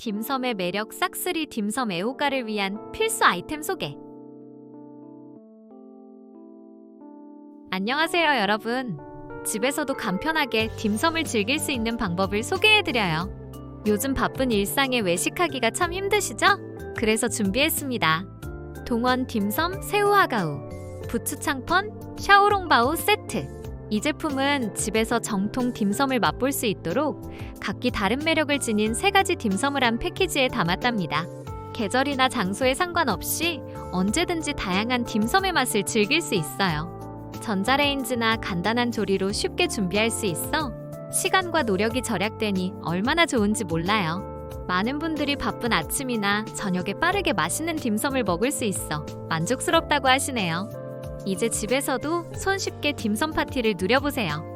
딤섬의 매력 싹쓸이 딤섬 애호가를 위한 필수 아이템 소개. 안녕하세요, 여러분. 집에서도 간편하게 딤섬을 즐길 수 있는 방법을 소개해드려요. 요즘 바쁜 일상에 외식하기가 참 힘드시죠? 그래서 준비했습니다. 동원 딤섬 새우 하가우, 부추 창펀, 샤오롱바오 세트. 이 제품은 집에서 정통 딤섬을 맛볼 수 있도록 각기 다른 매력을 지닌 세 가지 딤섬을 한 패키지에 담았답니다. 계절이나 장소에 상관없이 언제든지 다양한 딤섬의 맛을 즐길 수 있어요. 전자레인지나 간단한 조리로 쉽게 준비할 수 있어 시간과 노력이 절약되니 얼마나 좋은지 몰라요. 많은 분들이 바쁜 아침이나 저녁에 빠르게 맛있는 딤섬을 먹을 수 있어 만족스럽다고 하시네요. 이제 집에서도 손쉽게 딤섬 파티를 누려보세요.